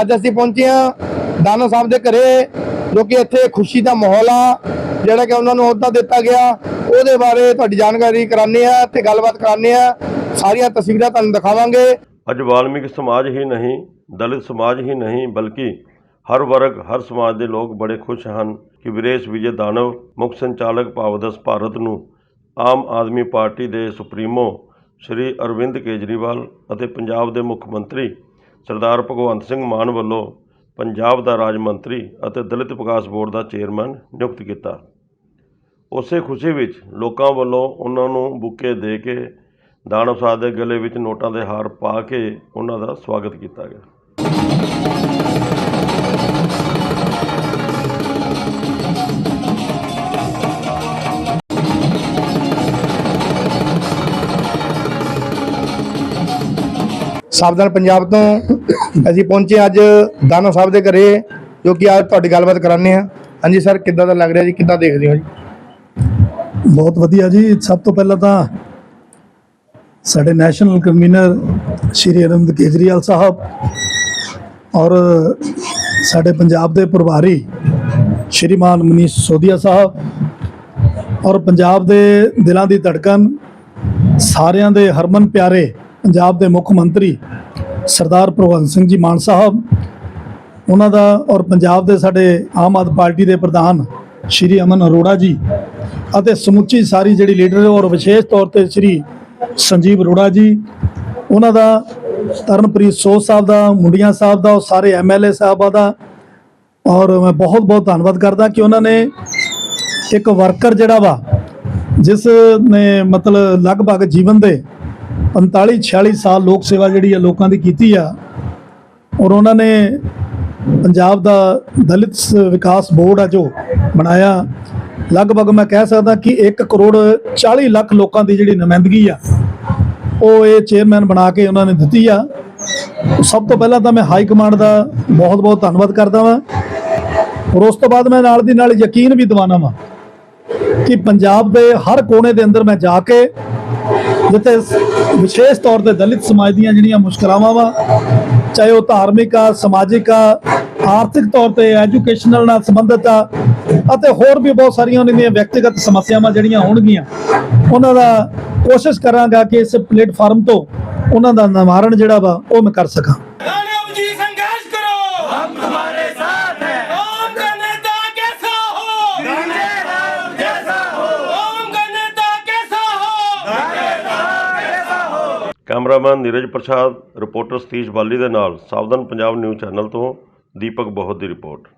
ਅੱਜ ਅਸੀਂ ਪਹੁੰਚੇ ਹਾਂ ਦਾਨਾ ਸਾਹਿਬ ਦੇ ਘਰੇ, ਜੋ ਕਿ ਇੱਥੇ ਖੁਸ਼ੀ ਦਾ ਮਾਹੌਲ ਆ, ਜਿਹੜਾ ਕਿ ਉਹਨਾਂ ਨੂੰ ਅਹੁਦਾ ਦਿੱਤਾ ਗਿਆ। ਉਹਦੇ ਬਾਰੇ ਤੁਹਾਡੀ ਜਾਣਕਾਰੀ ਕਰਾਉਂਦੇ ਆ ਤੇ ਗੱਲਬਾਤ ਕਰਾਉਂਦੇ ਆ ਸਾਰੀਆਂ ਤਸਵੀਰਾਂ ਤੁਹਾਨੂੰ ਦਿਖਾਵਾਂਗੇ। ਅੱਜ ਵਾਲਮੀਕ ਸਮਾਜ ਹੀ ਨਹੀਂ, ਦਲਿਤ ਸਮਾਜ ਹੀ ਨਹੀਂ, ਬਲਕਿ ਹਰ ਵਰਗ, ਹਰ ਸਮਾਜ ਦੇ ਲੋਕ ਬੜੇ ਖੁਸ਼ ਹਨ ਕਿ ਵਿਰੇਸ਼ ਵਿਜੇ ਦਾਨਵ, ਮੁੱਖ ਸੰਚਾਲਕ ਭਾਵਦਸ ਭਾਰਤ ਨੂੰ ਆਮ ਆਦਮੀ ਪਾਰਟੀ ਦੇ ਸੁਪਰੀਮੋ ਸ਼੍ਰੀ ਅਰਵਿੰਦ ਕੇਜਰੀਵਾਲ ਅਤੇ ਪੰਜਾਬ ਦੇ ਮੁੱਖ ਮੰਤਰੀ ਸਰਦਾਰ ਭਗਵੰਤ ਸਿੰਘ ਮਾਨ ਵੱਲੋਂ ਪੰਜਾਬ ਦਾ ਰਾਜ ਮੰਤਰੀ ਅਤੇ ਦਲਿਤ ਵਿਕਾਸ ਬੋਰਡ ਦਾ ਚੇਅਰਮੈਨ ਨਿਯੁਕਤ ਕੀਤਾ। ਉਸੇ ਖੁਸ਼ੀ ਵਿੱਚ ਲੋਕਾਂ ਵੱਲੋਂ ਉਹਨਾਂ ਨੂੰ ਬੁੱਕੇ ਦੇ ਕੇ ਦਾਨਵ ਸਾਹਿਬ ਦੇ ਗਲੇ ਵਿੱਚ ਨੋਟਾਂ ਦੇ ਹਾਰ ਪਾ ਕੇ ਉਹਨਾਂ ਦਾ ਸਵਾਗਤ ਕੀਤਾ ਗਿਆ। ਸਾਵਧਾਨ ਪੰਜਾਬ ਤੋਂ ਅਸੀਂ ਪਹੁੰਚੇ ਅੱਜ ਦਾਨਾ ਸਾਹਿਬ ਦੇ ਘਰੇ, ਜੋ ਕਿ ਅੱਜ ਤੁਹਾਡੀ ਗੱਲਬਾਤ ਕਰਾਉਂਦੇ ਆ ਹਾਂਜੀ ਸਰ, ਕਿੱਦਾਂ ਦਾ ਲੱਗ ਰਿਹਾ ਜੀ? ਕਿੱਦਾਂ ਦੇਖਦੇ ਹੋ ਜੀ? ਬਹੁਤ ਵਧੀਆ ਜੀ। ਸਭ ਤੋਂ ਪਹਿਲਾਂ ਤਾਂ ਸਾਡੇ ਨੈਸ਼ਨਲ ਕਨਵੀਨਰ ਸ਼੍ਰੀ ਅਰਵਿੰਦ ਕੇਜਰੀਵਾਲ ਸਾਹਿਬ ਔਰ ਸਾਡੇ ਪੰਜਾਬ ਦੇ ਪ੍ਰਭਾਰੀ ਸ਼੍ਰੀਮਾਨ ਮਨੀਸ਼ ਸੋਧੀਆ ਸਾਹਿਬ ਔਰ ਪੰਜਾਬ ਦੇ ਦਿਲਾਂ ਦੀ ਧੜਕਨ ਸਾਰਿਆਂ ਦੇ ਹਰਮਨ ਪਿਆਰੇ ਪੰਜਾਬ ਦੇ ਮੁੱਖ ਮੰਤਰੀ ਸਰਦਾਰ ਭਗਵੰਤ ਸਿੰਘ ਜੀ ਮਾਨ ਸਾਹਿਬ, ਉਹਨਾਂ ਦਾ ਔਰ ਪੰਜਾਬ ਦੇ ਸਾਡੇ ਆਮ ਆਦਮੀ ਪਾਰਟੀ ਦੇ ਪ੍ਰਧਾਨ ਸ਼੍ਰੀ ਅਮਨ ਅਰੋੜਾ ਜੀ ਅਤੇ ਸਮੁੱਚੀ ਸਾਰੀ ਜਿਹੜੀ ਲੀਡਰ ਔਰ ਵਿਸ਼ੇਸ਼ ਤੌਰ ਤੇ ਸ਼੍ਰੀ ਸੰਜੀਵ ਅਰੋੜਾ ਜੀ, ਉਹਨਾਂ ਦਾ ਤਰਨਪ੍ਰੀਤ ਸੋਹ ਸਾਹਿਬ ਦਾ, ਮੁੰਡੀਆਂ ਸਾਹਿਬ ਦਾ, ਉਹ ਸਾਰੇ ਐਮਐਲਏ ਸਾਹਿਬਾਂ ਦਾ ਔਰ ਮੈਂ ਬਹੁਤ ਬਹੁਤ ਧੰਨਵਾਦ ਕਰਦਾ ਕਿ ਉਹਨਾਂ ਨੇ ਇੱਕ ਵਰਕਰ ਜਿਹੜਾ ਵਾ, ਜਿਸ ਨੇ ਮਤਲਬ ਲਗਭਗ ਜੀਵਨ ਦੇ 45 46 ਸਾਲ ਲੋਕ ਸੇਵਾ ਜਿਹੜੀ ਆ ਲੋਕਾਂ ਦੀ ਕੀਤੀ ਆ, ਔਰ ਉਹਨਾਂ ਨੇ ਪੰਜਾਬ ਦਾ ਦਲਿਤ ਸ- ਵਿਕਾਸ ਬੋਰਡ ਆ ਜੋ ਬਣਾਇਆ, ਲਗਭਗ ਮੈਂ ਕਹਿ ਸਕਦਾ ਕਿ 1 ਕਰੋੜ 40 ਲੱਖ ਲੋਕਾਂ ਦੀ ਜਿਹੜੀ ਨੁਮਾਇੰਦਗੀ ਆ, ਉਹ ਇਹ ਚੇਅਰਮੈਨ ਬਣਾ ਕੇ ਉਹਨਾਂ ਨੇ ਦਿੱਤੀ ਆ। ਸਭ ਤੋਂ ਪਹਿਲਾਂ ਤਾਂ ਮੈਂ ਹਾਈ ਕਮਾਂਡ ਦਾ ਬਹੁਤ ਬਹੁਤ ਧੰਨਵਾਦ ਕਰਦਾ ਵਾਂ, ਔਰ ਉਸ ਤੋਂ ਬਾਅਦ ਮੈਂ ਨਾਲ ਦੀ ਨਾਲ ਯਕੀਨ ਵੀ ਦਿਵਾਨਾ ਵਾਂ ਕਿ ਪੰਜਾਬ ਦੇ ਹਰ ਕੋਨੇ ਦੇ ਅੰਦਰ ਮੈਂ ਜਾ ਕੇ ਜਿੱਥੇ ਵਿਸ਼ੇਸ਼ ਤੌਰ ਤੇ ਦਲਿਤ ਸਮਾਜ ਦੀਆਂ ਜਿਹੜੀਆਂ ਮੁਸ਼ਕਲਾਵਾਂ ਵਾ, ਚਾਹੇ ਉਹ ਧਾਰਮਿਕ ਆ, ਸਮਾਜਿਕ ਆ, ਆਰਥਿਕ ਤੌਰ ਤੇ ਐਜੂਕੇਸ਼ਨਲ ਨਾਲ ਸੰਬੰਧਿਤ ਆ, ਅਤੇ ਹੋਰ ਵੀ ਬਹੁਤ ਸਾਰੀਆਂ ਉਹਨਾਂ ਦੀਆਂ ਵਿਅਕਤੀਗਤ ਸਮੱਸਿਆਵਾਂ ਜਿਹੜੀਆਂ ਹੋਣਗੀਆਂ, ਉਹਨਾਂ ਦਾ ਕੋਸ਼ਿਸ਼ ਕਰਾਂਗਾ ਕਿ ਇਸ ਪਲੇਟਫਾਰਮ ਤੋਂ ਉਹਨਾਂ ਦਾ ਨਿਵਾਰਨ ਜਿਹੜਾ ਵਾ, ਉਹ ਮੈਂ ਕਰ ਸਕਾਂ। ਕੈਮਰਾਮੈਨ ਨੀਰਜ ਪ੍ਰਸਾਦ, ਰਿਪੋਰਟਰ ਸਤੀਸ਼ ਬਾਲੀ ਦੇ ਨਾਲ ਸਾਵਧਾਨ ਪੰਜਾਬ ਨਿਊਜ਼ ਚੈਨਲ ਤੋਂ ਦੀਪਕ ਬਹੁਤ ਦੀ ਰਿਪੋਰਟ।